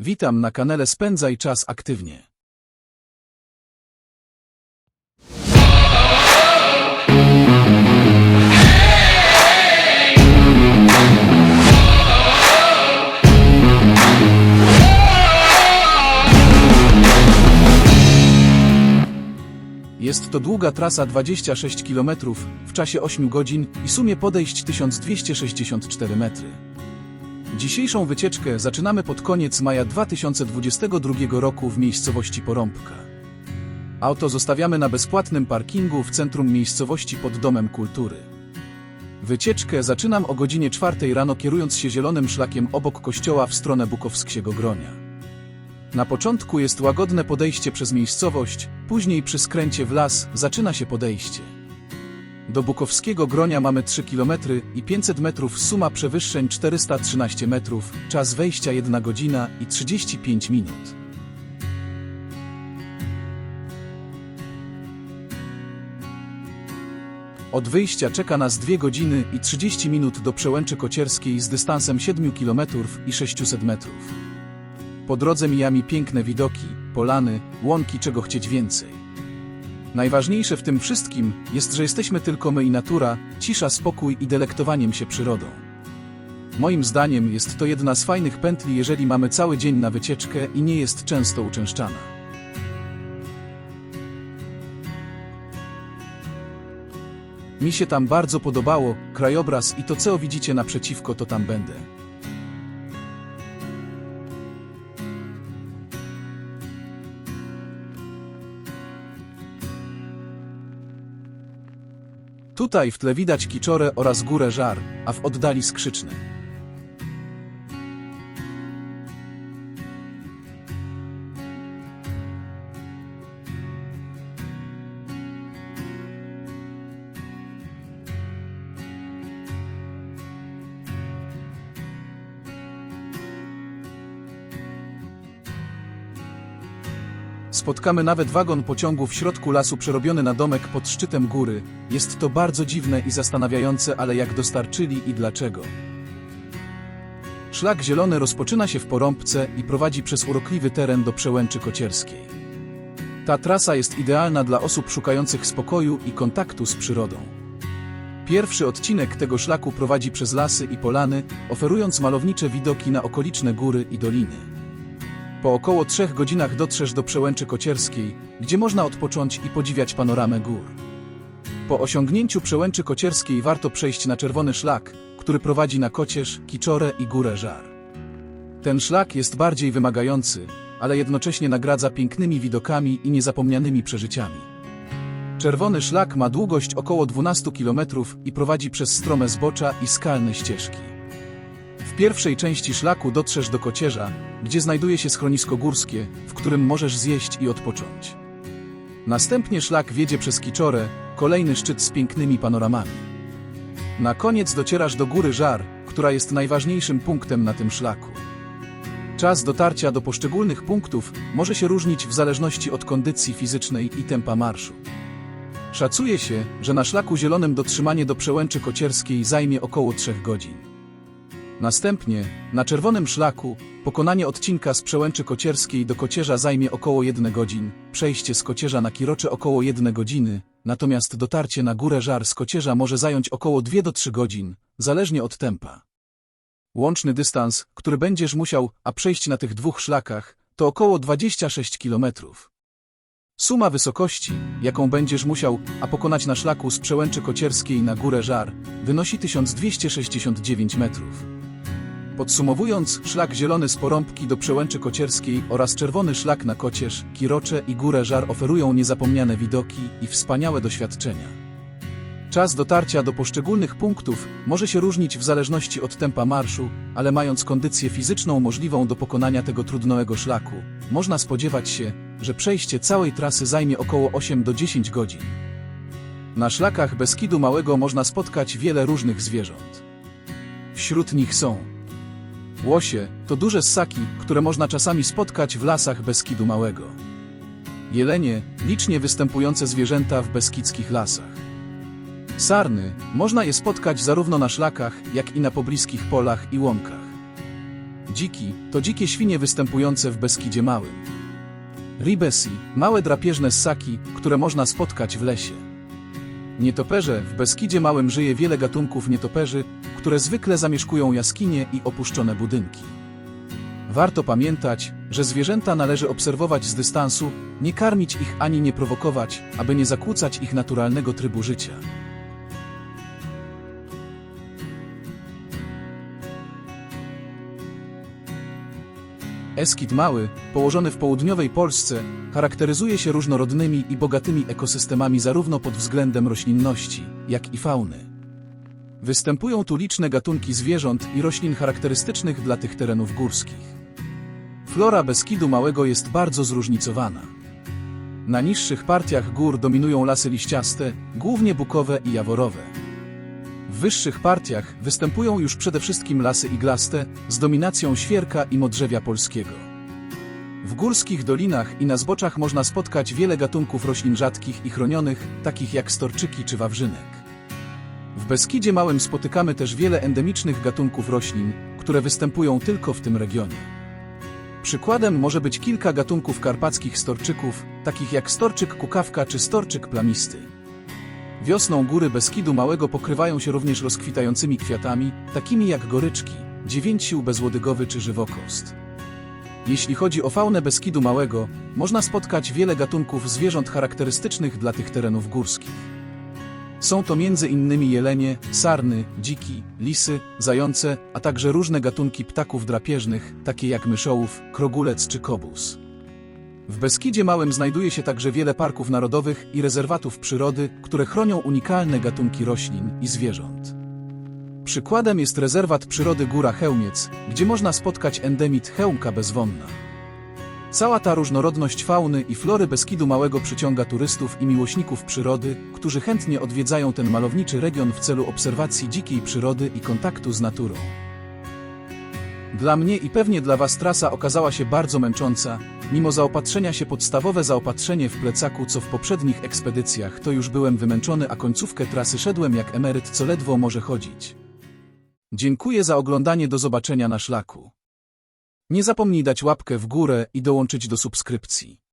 Witam na kanale Spędzaj czas aktywnie. Jest to długa trasa 26 km w czasie 8 godzin i sumie podejść 1264 metry. Dzisiejszą wycieczkę zaczynamy pod koniec maja 2022 roku w miejscowości Porąbka. Auto zostawiamy na bezpłatnym parkingu w centrum miejscowości pod Domem Kultury. Wycieczkę zaczynam o godzinie 4 rano kierując się zielonym szlakiem obok kościoła w stronę Bukowskiego Gronia. Na początku jest łagodne podejście przez miejscowość, później przy skręcie w las zaczyna się podejście. Do Bukowskiego Gronia mamy 3 km i 500 metrów, suma przewyższeń 413 metrów, czas wejścia 1 godzina i 35 minut. Od wyjścia czeka nas 2 godziny i 30 minut do przełęczy kocierskiej z dystansem 7 km i 600 metrów. Po drodze mijami piękne widoki, polany, łąki, czego chcieć więcej. Najważniejsze w tym wszystkim jest, że jesteśmy tylko my i natura, cisza, spokój i delektowaniem się przyrodą. Moim zdaniem jest to jedna z fajnych pętli, jeżeli mamy cały dzień na wycieczkę i nie jest często uczęszczana. Mi się tam bardzo podobało, krajobraz i to co widzicie naprzeciwko to tam będę. Tutaj w tle widać kiczorę oraz górę żar, a w oddali skrzyczny. Spotkamy nawet wagon pociągu w środku lasu przerobiony na domek pod szczytem góry. Jest to bardzo dziwne i zastanawiające, ale jak dostarczyli i dlaczego. Szlak zielony rozpoczyna się w Porąbce i prowadzi przez urokliwy teren do Przełęczy Kocierskiej. Ta trasa jest idealna dla osób szukających spokoju i kontaktu z przyrodą. Pierwszy odcinek tego szlaku prowadzi przez lasy i polany, oferując malownicze widoki na okoliczne góry i doliny. Po około trzech godzinach dotrzesz do Przełęczy Kocierskiej, gdzie można odpocząć i podziwiać panoramę gór. Po osiągnięciu Przełęczy Kocierskiej warto przejść na czerwony szlak, który prowadzi na Kocierz, Kiczorę i Górę Żar. Ten szlak jest bardziej wymagający, ale jednocześnie nagradza pięknymi widokami i niezapomnianymi przeżyciami. Czerwony szlak ma długość około 12 km i prowadzi przez strome zbocza i skalne ścieżki. Pierwszej części szlaku dotrzesz do Kocierza, gdzie znajduje się schronisko górskie, w którym możesz zjeść i odpocząć. Następnie szlak wiedzie przez Kiczorę, kolejny szczyt z pięknymi panoramami. Na koniec docierasz do Góry Żar, która jest najważniejszym punktem na tym szlaku. Czas dotarcia do poszczególnych punktów może się różnić w zależności od kondycji fizycznej i tempa marszu. Szacuje się, że na szlaku zielonym dotrzymanie do przełęczy kocierskiej zajmie około 3 godzin. Następnie, na czerwonym szlaku, pokonanie odcinka z przełęczy kocierskiej do kocierza zajmie około 1 godzin, przejście z kocierza na kirocze około 1 godziny, natomiast dotarcie na górę żar z kocierza może zająć około 2 do 3 godzin, zależnie od tempa. Łączny dystans, który będziesz musiał, a przejść na tych dwóch szlakach, to około 26 kilometrów. Suma wysokości, jaką będziesz musiał, a pokonać na szlaku z przełęczy kocierskiej na górę żar, wynosi 1269 metrów. Podsumowując, szlak zielony z porąbki do przełęczy kocierskiej oraz czerwony szlak na kocierz, kirocze i górę żar oferują niezapomniane widoki i wspaniałe doświadczenia. Czas dotarcia do poszczególnych punktów może się różnić w zależności od tempa marszu, ale mając kondycję fizyczną możliwą do pokonania tego trudnego szlaku, można spodziewać się, że przejście całej trasy zajmie około 8 do 10 godzin. Na szlakach Beskidu Małego można spotkać wiele różnych zwierząt. Wśród nich są łosie, to duże ssaki, które można czasami spotkać w lasach Beskidu Małego. Jelenie, licznie występujące zwierzęta w beskidzkich lasach. Sarny, można je spotkać zarówno na szlakach, jak i na pobliskich polach i łąkach. dziki to dzikie świnie występujące w Beskidzie Małym. Ribesi, małe drapieżne ssaki, które można spotkać w lesie. Nietoperze, w Beskidzie Małym żyje wiele gatunków nietoperzy, które zwykle zamieszkują jaskinie i opuszczone budynki. Warto pamiętać, że zwierzęta należy obserwować z dystansu, nie karmić ich ani nie prowokować, aby nie zakłócać ich naturalnego trybu życia. Eskid Mały, położony w południowej Polsce, charakteryzuje się różnorodnymi i bogatymi ekosystemami zarówno pod względem roślinności, jak i fauny. Występują tu liczne gatunki zwierząt i roślin charakterystycznych dla tych terenów górskich. Flora Beskidu Małego jest bardzo zróżnicowana. Na niższych partiach gór dominują lasy liściaste, głównie bukowe i jaworowe. W wyższych partiach występują już przede wszystkim lasy iglaste z dominacją świerka i modrzewia polskiego. W górskich dolinach i na zboczach można spotkać wiele gatunków roślin rzadkich i chronionych, takich jak storczyki czy wawrzynek. W Beskidzie Małym spotykamy też wiele endemicznych gatunków roślin, które występują tylko w tym regionie. Przykładem może być kilka gatunków karpackich storczyków, takich jak storczyk kukawka czy storczyk plamisty. Wiosną góry Beskidu Małego pokrywają się również rozkwitającymi kwiatami, takimi jak goryczki, dziewięciu bezłodygowy czy żywokost. Jeśli chodzi o faunę Beskidu Małego, można spotkać wiele gatunków zwierząt charakterystycznych dla tych terenów górskich. Są to innymi jelenie, sarny, dziki, lisy, zające, a także różne gatunki ptaków drapieżnych, takie jak myszołów, krogulec czy kobus. W Beskidzie Małym znajduje się także wiele parków narodowych i rezerwatów przyrody, które chronią unikalne gatunki roślin i zwierząt. Przykładem jest rezerwat przyrody Góra Chełmiec, gdzie można spotkać endemit chełmka bezwonna. Cała ta różnorodność fauny i flory Beskidu Małego przyciąga turystów i miłośników przyrody, którzy chętnie odwiedzają ten malowniczy region w celu obserwacji dzikiej przyrody i kontaktu z naturą. Dla mnie i pewnie dla Was trasa okazała się bardzo męcząca, mimo zaopatrzenia się podstawowe zaopatrzenie w plecaku co w poprzednich ekspedycjach, to już byłem wymęczony, a końcówkę trasy szedłem jak emeryt, co ledwo może chodzić. Dziękuję za oglądanie, do zobaczenia na szlaku. Nie zapomnij dać łapkę w górę i dołączyć do subskrypcji.